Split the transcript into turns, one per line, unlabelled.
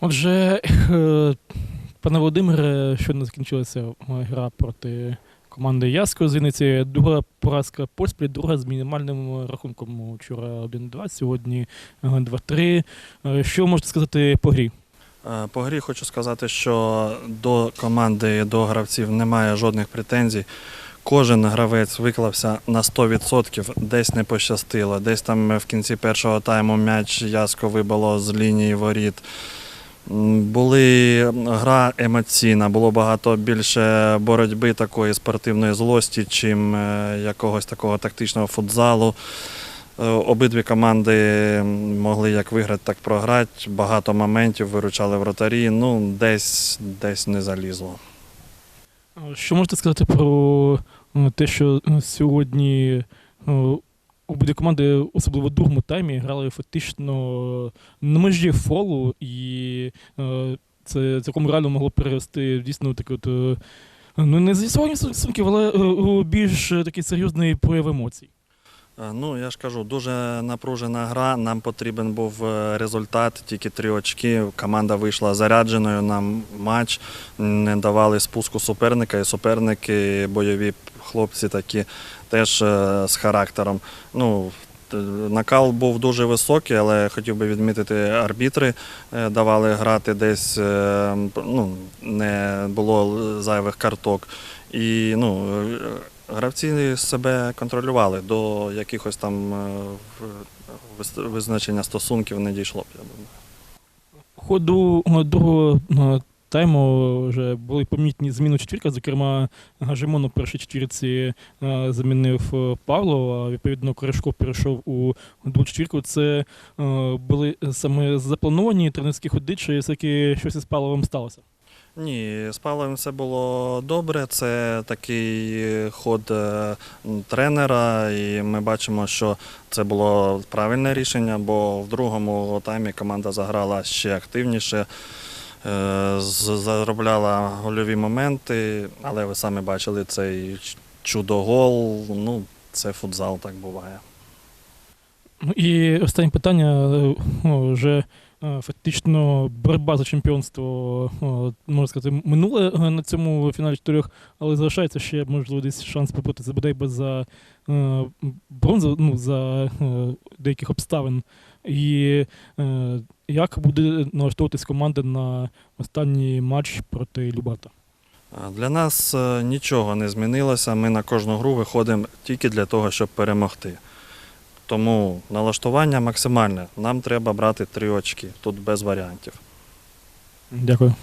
Отже, е, пане Володимире, щойно закінчилася е, гра проти команди Яско з Вінниці. Друга поразка поспіль, друга з мінімальним рахунком. Вчора 1-2, сьогодні е, 2-3. Е, Що можете сказати по грі?
Е, По грі хочу сказати, що до команди, до гравців немає жодних претензій. Кожен гравець виклався на 100%, десь не пощастило, десь там в кінці першого тайму м'яч яско вибило з лінії воріт. Були гра емоційна, було багато більше боротьби такої спортивної злості, чим е, якогось такого тактичного футзалу. Е, Обидві команди могли як виграти, так програти. Багато моментів виручали вратарі. Ну, десь, десь не залізло.
Що можете сказати про е, те, що сьогодні обидві команди, особливо в другому таймі, грали фактично на межі фолу, і е, це цілком реально могло перерости дійсно таке от. е, Ну, не з'ясовані стосунків, але е, більш такий серйозний прояв емоцій.
Е, Ну, я ж кажу, дуже напружена гра. Нам потрібен був е, результат, тільки три очки. Команда вийшла зарядженою на матч, не давали спуску суперника, і суперники, бойові хлопці такі теж е, з характером. Ну, Накал був дуже високий, але хотів би відмітити, арбітри давали грати десь, ну, не було зайвих карток. І ну, гравці себе контролювали до якихось там е, визначення стосунків не дійшло б, я думаю.
ходу е, другого е, тайму вже були помітні зміни четвірка. Зокрема, Гажимон у першій четвірці замінив Павло, а відповідно Корешко перейшов у другу четвірку. Це були саме заплановані тренерські ходи, чи все-таки щось із Павловим сталося?
Ні, з Павлом все було добре. Це такий ход е, тренера, і ми бачимо, що це було правильне рішення, бо в другому таймі команда заграла ще активніше, е, заробляла гольові моменти, але ви самі бачили цей чудогол. Ну, це футзал, так буває.
Ну і останнє питання. е, Вже е, фактично боротьба за чемпіонство, о, можна сказати, минуле е, на цьому фіналі чотирьох, але залишається ще, можливо, десь шанс побитися бодай би за е, бронзу, ну, за е, деяких обставин. І е, як буде налаштовуватись команда на останній матч проти Любата?
Для нас е, нічого не змінилося. Ми на кожну гру виходимо тільки для того, щоб перемогти. Тому налаштування максимальне. Нам треба брати три очки. Тут без варіантів.
Дякую.